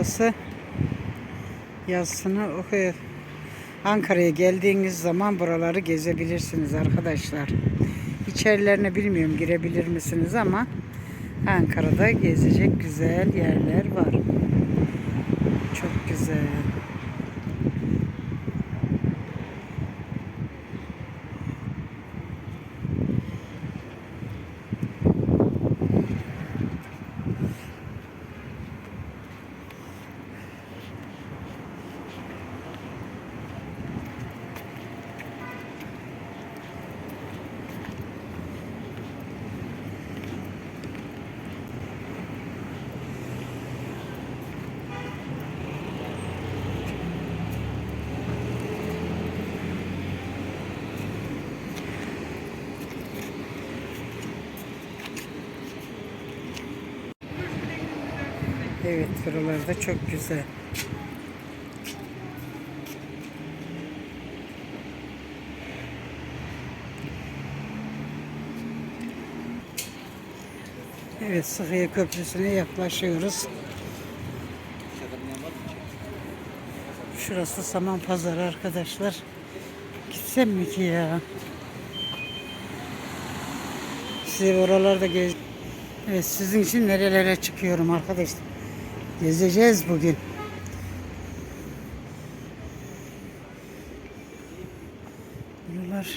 Burası yazısını okuyor. Ankara'ya geldiğiniz zaman buraları gezebilirsiniz arkadaşlar. İçerilerine bilmiyorum girebilir misiniz ama Ankara'da gezecek güzel yerler var. Çok güzel. Evet buralarda çok güzel. Evet Sıhhiye Köprüsü'ne yaklaşıyoruz. Şurası Saman Pazarı arkadaşlar. Gitsem mi ki ya? Size oralarda gez... Evet sizin için nerelere çıkıyorum arkadaşlar. Gezeceğiz bugün. Buralar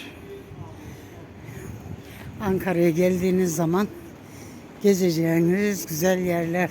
Ankara'ya geldiğiniz zaman gezeceğiniz güzel yerler.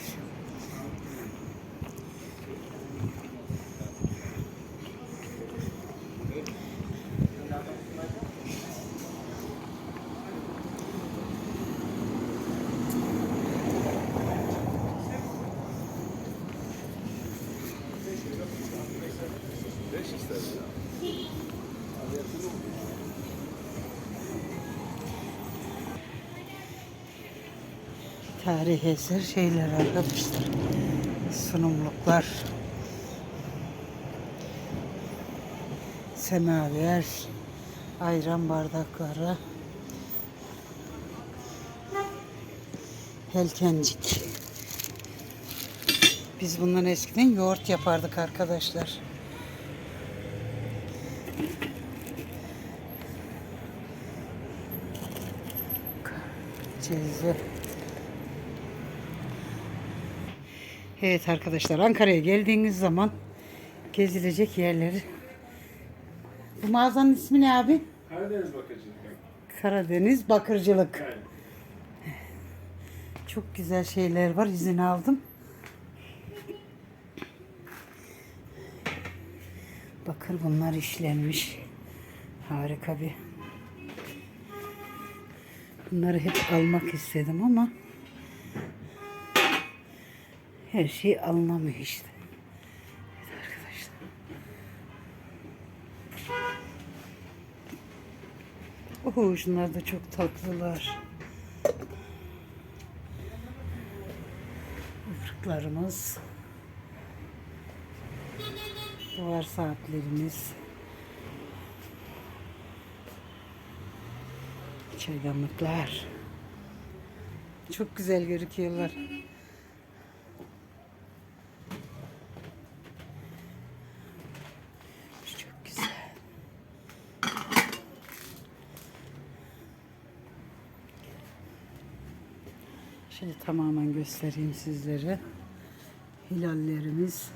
Eser şeyler arkadaşlar. Sunumluklar. Semaver. Ayran bardakları. Helkencik. Biz bundan eskiden yoğurt yapardık arkadaşlar. Cezve. Evet arkadaşlar Ankara'ya geldiğiniz zaman gezilecek yerleri. Bu mağazanın ismi ne abi? Karadeniz bakıcılık. Karadeniz Bakırcılık. Yani. Çok güzel şeyler var. izin aldım. Bakır bunlar işlenmiş. Harika bir. Bunları hep almak istedim ama her şey alınamıyor işte. Arkadaşlar. Oho şunlar da çok tatlılar. Ifrıklarımız. Duvar saatlerimiz. Çaydanlıklar. Çok güzel gözüküyorlar. Şöyle tamamen göstereyim sizlere. Hilallerimiz.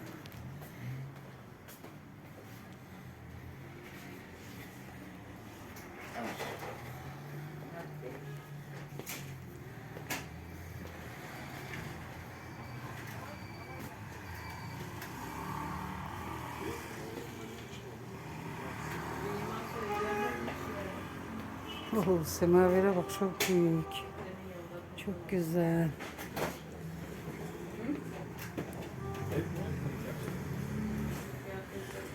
Oh, semavere bak çok büyük. Çok güzel.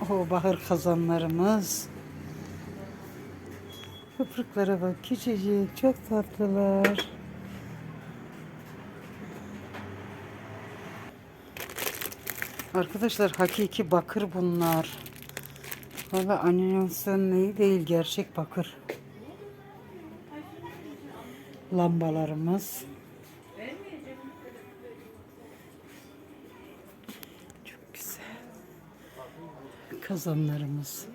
O bahar kazanlarımız. Köpüklara bak küçücük çok tatlılar. Arkadaşlar hakiki bakır bunlar. Valla animasyon neyi değil gerçek bakır. Lambalarımız. Kazanlarımız.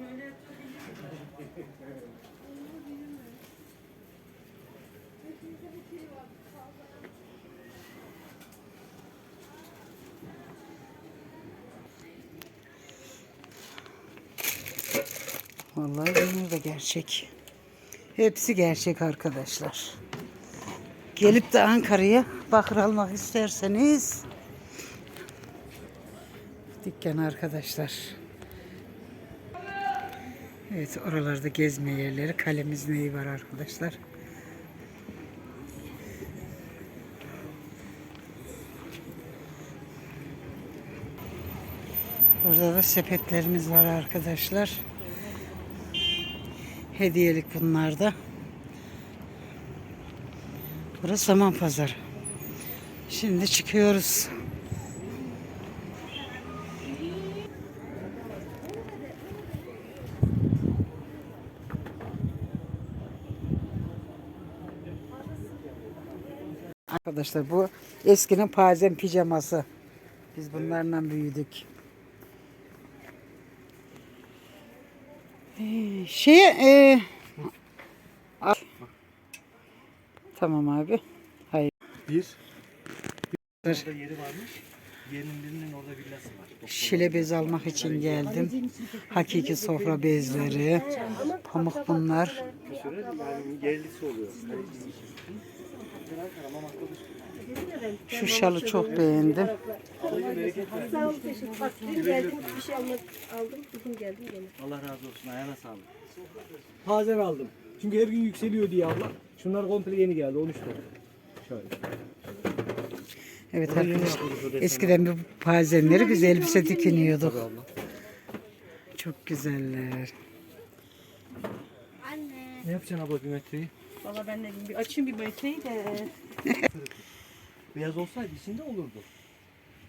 Vallahi bunlar da gerçek. Hepsi gerçek arkadaşlar. Gelip de Ankara'ya bakır almak isterseniz dükkan arkadaşlar. Evet oralarda gezme yerleri. Kalemiz neyi var arkadaşlar. Burada da sepetlerimiz var arkadaşlar. Hediyelik bunlar da. Burası Saman Pazarı. Şimdi çıkıyoruz. Arkadaşlar bu eskinin pazen pijaması. Biz bunlarla büyüdük. Ee, Şey e, Tamam abi. Hayır. Bir. Orada yeri varmış. Yerinin birinin orada villası var. Doktor. Şile bez almak için geldim. Hakiki sofra bezleri. Pamuk bunlar. Bir yani yerlisi oluyor. Şu şalı çok beğendim. Sağ olun teşekkür Bak dün geldim bir şey almak aldım. Bugün geldim gene. Allah razı olsun. Ayağına sağlık. Taze aldım. Çünkü her gün yükseliyor diye Allah. Şunlar komple yeni geldi 13 tane. Şöyle. Evet arkadaşlar. Eskiden bu pazenleri biz elbise dikiniyorduk. Çok güzeller. Ne yapacaksın abla bir metreyi? Valla ben de. Bir açayım bir metreyi de. Beyaz olsaydı içinde olurdu.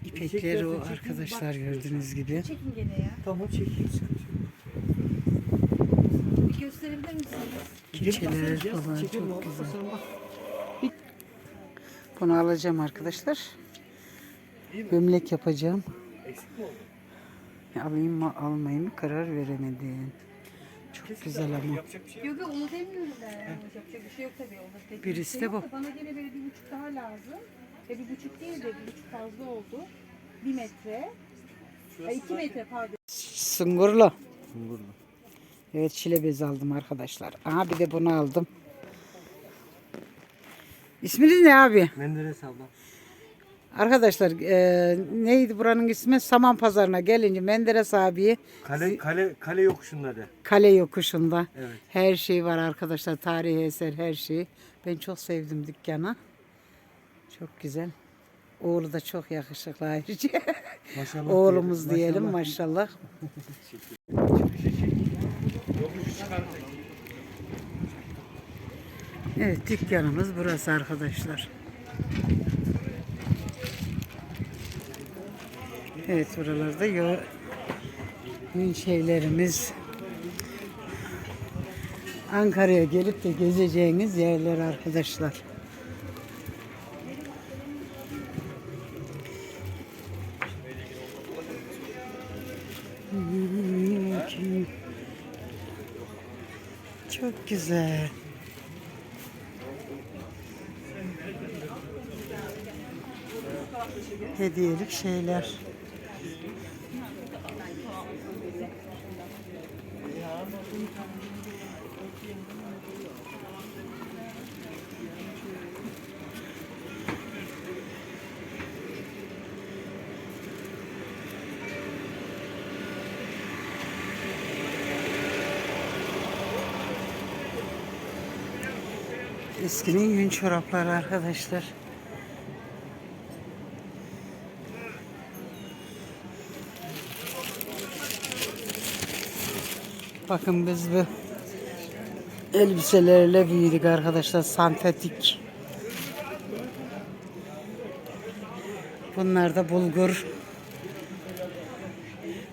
İpekleri o arkadaşlar gördüğünüz gibi. Çekin gene ya. Tamam çekeyim gösterebilir misiniz? Keçeler falan çok güzel. Bunu alacağım arkadaşlar. Gömlek yapacağım. Alayım mı almayayım mı karar veremedim. Çok güzel ama. Şey yok. Yok onu demiyorum ben. Yapacak bir şey yok tabii. Onda Birisi de bu. da Bana gene böyle bir buçuk daha lazım. Ve bir buçuk değil de bir buçuk fazla oldu. Bir metre. Ay iki metre pardon. Sungurlu. Evet çile bezi aldım arkadaşlar. Aha bir de bunu aldım. İsminiz ne abi? Menderes abla. Arkadaşlar e, neydi buranın ismi? Saman Pazarı'na gelince Menderes abiyi Kale, kale, kale yokuşunları. kale yokuşunda Evet. her şey var arkadaşlar. Tarihi eser her şey. Ben çok sevdim dükkanı. Çok güzel. Oğlu da çok yakışıklı ayrıca. Maşallah. Oğlumuz diyelim, diyelim maşallah. Evet dükkanımız burası arkadaşlar. Evet buralarda yo yün şeylerimiz Ankara'ya gelip de gezeceğiniz yerler arkadaşlar. Güzel. Hediyelik şeyler. Eskinin yün çorapları arkadaşlar. Bakın biz bu elbiselerle büyüdük arkadaşlar. Sentetik. Bunlar da bulgur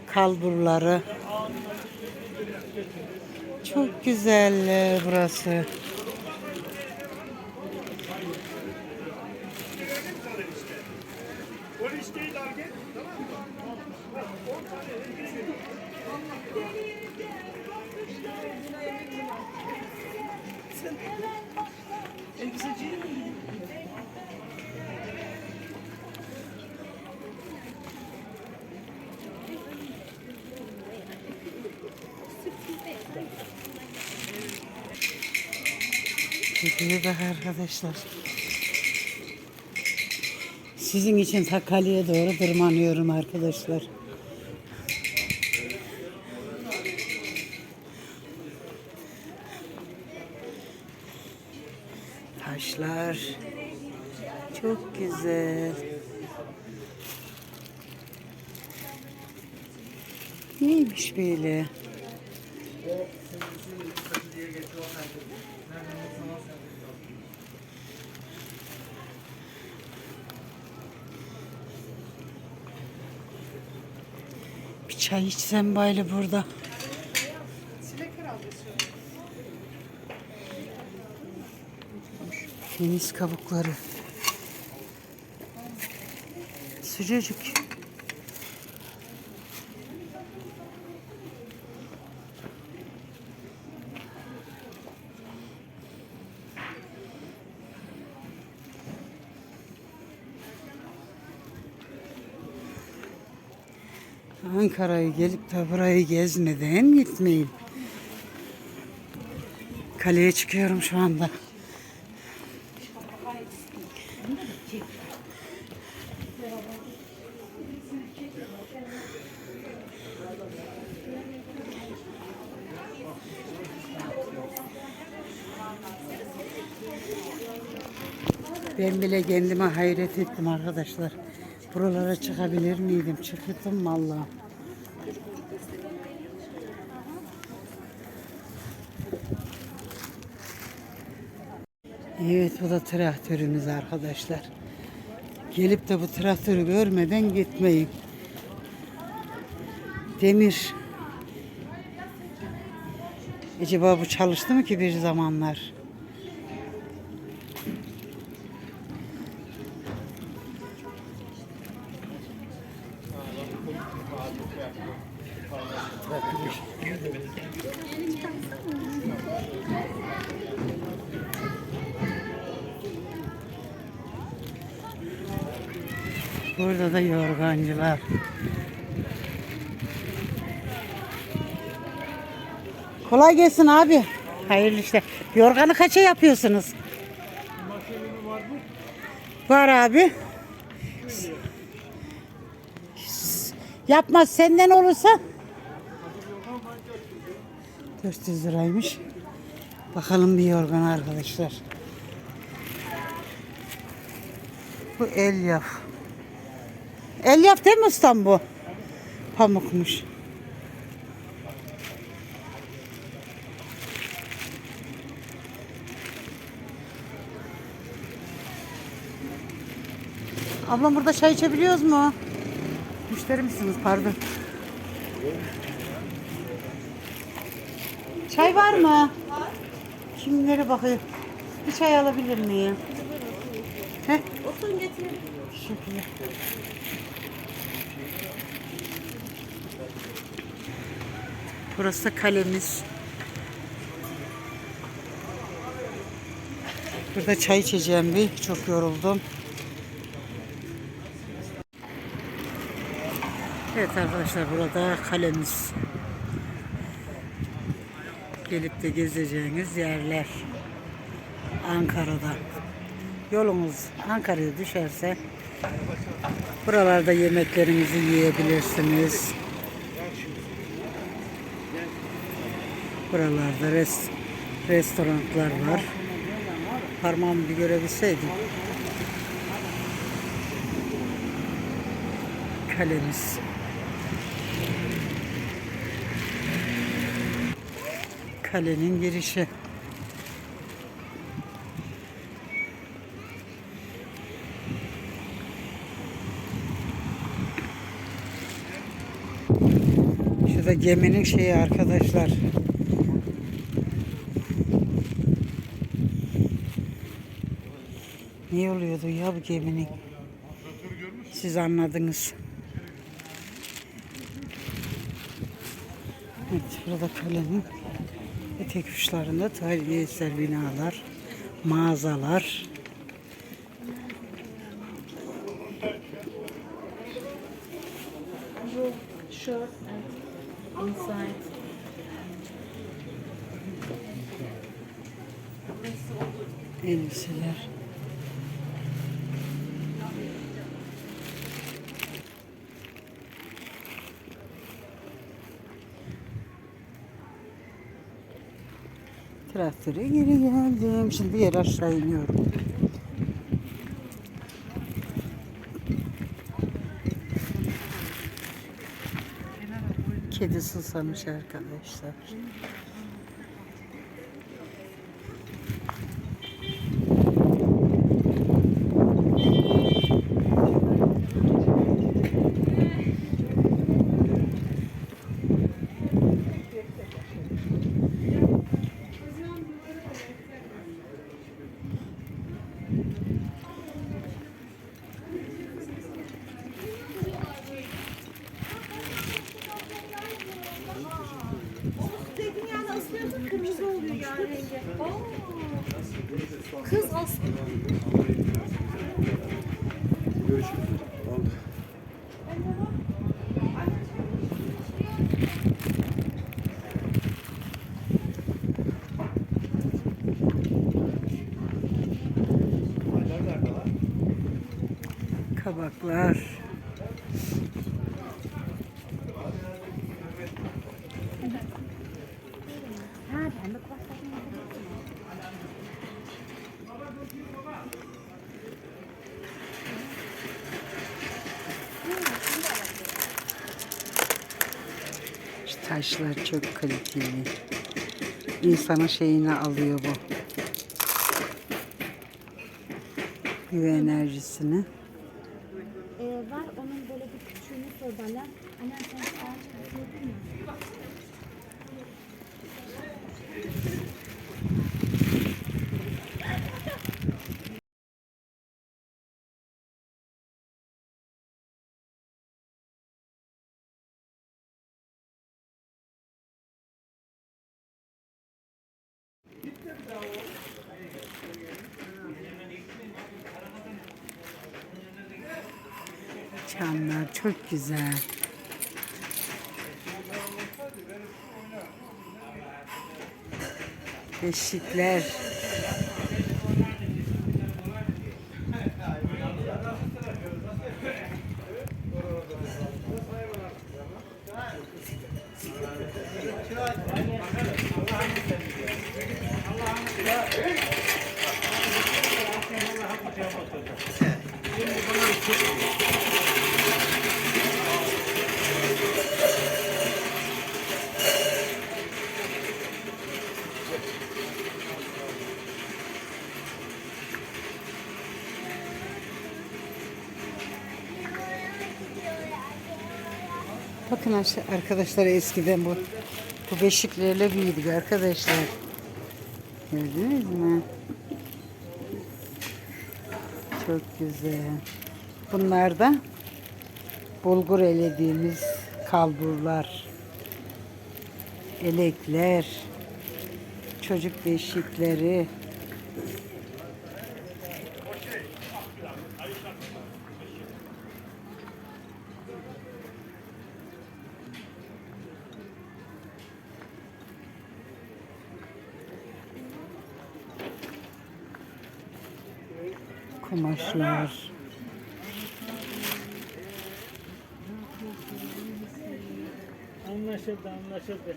kalburları. Çok güzel e, burası. Gidiyor bak arkadaşlar. Sizin için ta kaleye doğru tırmanıyorum arkadaşlar. Güzel. Neymiş böyle? Bir çay içsem bari burada. Deniz kabukları. Sıcacık. Ankara'yı gelip de burayı gezmeden gitmeyin. Kaleye çıkıyorum şu anda. Ben bile kendime hayret ettim arkadaşlar. Buralara çıkabilir miydim? Çıktım vallahi. Evet bu da traktörümüz arkadaşlar. Gelip de bu traktörü görmeden gitmeyin. Demir. Acaba bu çalıştı mı ki bir zamanlar? Burada da yorgancılar. Kolay gelsin abi. Hayırlı işler. Yorganı kaça yapıyorsunuz? Var abi. Yapmaz senden olursa 400 liraymış. Bakalım bir yorgan arkadaşlar. Bu elyaf. Elyaf değil mi ustam bu? Pamukmuş. Ablam burada çay içebiliyoruz mu? Müşteri misiniz? Pardon. Çay var mı? Var. Kimlere bakıyor? Bir çay alabilir miyim? Heh. Oturun getirin. Teşekkürler. Burası kalemiz. Burada çay içeceğim bir. Çok yoruldum. Evet arkadaşlar burada kalemiz. Gelip de gezeceğiniz yerler. Ankara'da. Yolunuz Ankara'ya düşerse buralarda yemeklerinizi yiyebilirsiniz. Buralarda res, restoranlar var. Parmağımı bir görebilseydim. Kalemiz. Kalenin girişi. Şurada geminin şeyi arkadaşlar. Ne oluyordu ya bu geminin? Siz anladınız. Evet, burada kalenin uçlarında tarihi eser binalar, mağazalar. Traktöre geri geldim. Şimdi yer aşağı iniyorum. Kedi susamış arkadaşlar. Kız aslında. Taşlar çok kaliteli. İnsanın şeyini alıyor bu. Güve enerjisini. Ee, var onun böyle bir küçüğünü sordular. Anne sen ağaç diyordun ya. Çamlar çok güzel. Beşikler. Bakın arkadaşlar eskiden bu bu beşiklerle büyüdük arkadaşlar. Gördünüz mü? Çok güzel. Bunlar da bulgur elediğimiz kalburlar, elekler, çocuk beşikleri. Kumaşlar. Anlaşıldı anlaşıldı.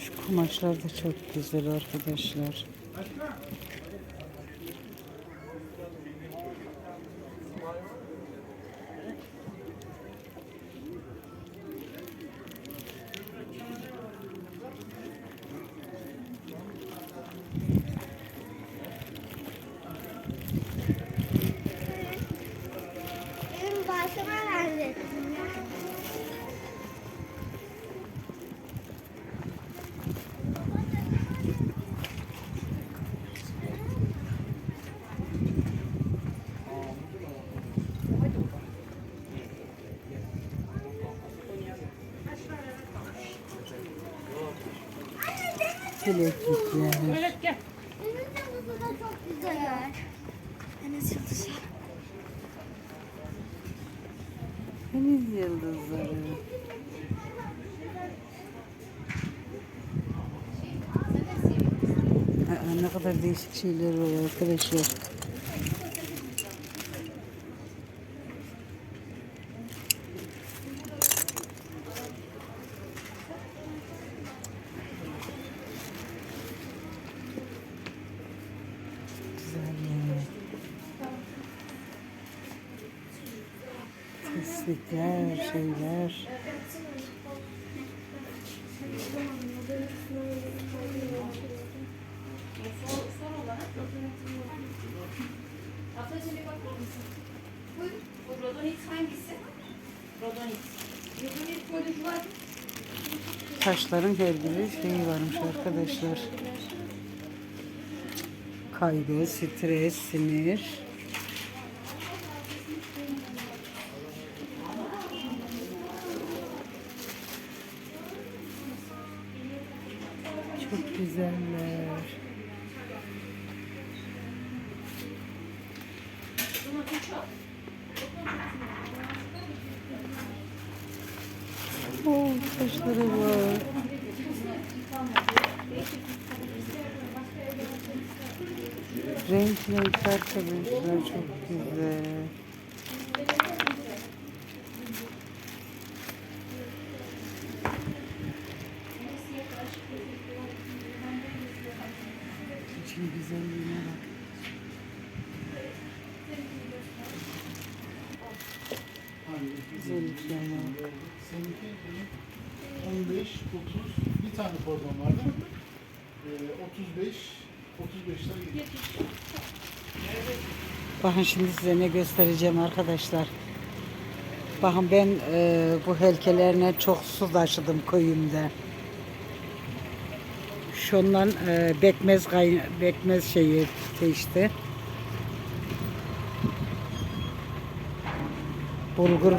Şu kumaşlar da çok güzel arkadaşlar. Evet gel. Deniz yıldızı da çok güzel. Deniz yıldızı. Deniz yıldızları. Aa, ne kadar değişik şeyler var arkadaşlar. Güzel. Tespitler, şeyler. Ablacığım bir bakar mısın? Buyurun. Bu Rodonix hangisi? Rodonix. Rodonix böyle var. Taşların her biri şeyi varmış arkadaşlar. Kaygı, stres, sinir. Çok güzeller. Oh, taşları var. Renk renk arkadaşlar çok güzel. İçin güzelliğine bak. Güzellikler var. 15, 30, bir tane kordon vardı. Ee, 35, 35'ler gidiyor. Bakın şimdi size ne göstereceğim arkadaşlar. Bakın ben e, bu helkelerine çok su taşıdım köyümde. Şundan e, bekmez kay bekmez şeyi işte. Bulgur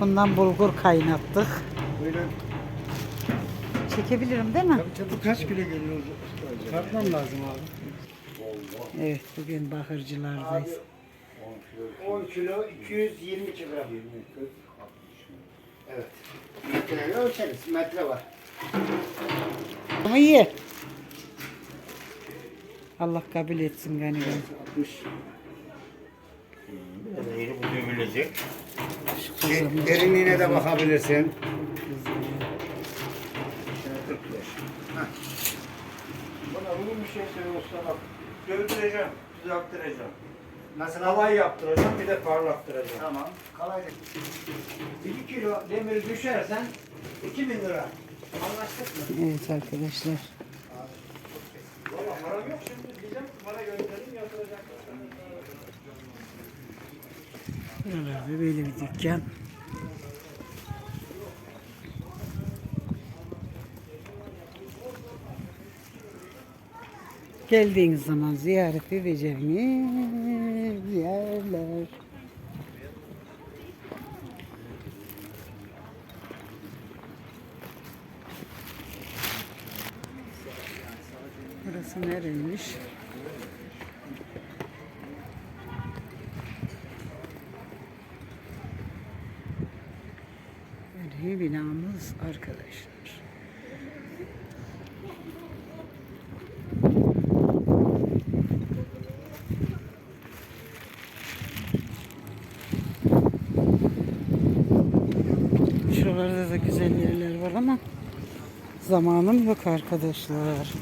bundan bulgur kaynattık. Böyle Çekebilirim değil mi? bu kaç kilo geliyor? Tartmam lazım abi. Evet bugün bakırcılardayız. 10 kilo 222 gram. Evet. Metreyle ölçeriz. Metre var. Ama iyi. Allah kabul etsin gani. 60. Eğri bu dövülecek. Şu kızım. Derinliğine de bakabilirsin. Şöyle 45. Hah. Buna uygun bir şey söyle usta bak. Dövdüreceğim, düzelttireceğim. Nasıl Kalay yaptıracağım, bir de parlattıracağım. Tamam. Kalay. 1 kilo demir düşersen 2000 lira. Anlaştık mı? Evet arkadaşlar. Valla param yok şimdi diyeceğim, bana gönderin yatıracaklar. Buralarda böyle bir dükkan. Geldiğiniz zaman ziyaret edeceğiniz yerler. Burası nereymiş? Böyle binamız arkadaşlar. Şuralarda da güzel yerler var ama zamanım yok arkadaşlar.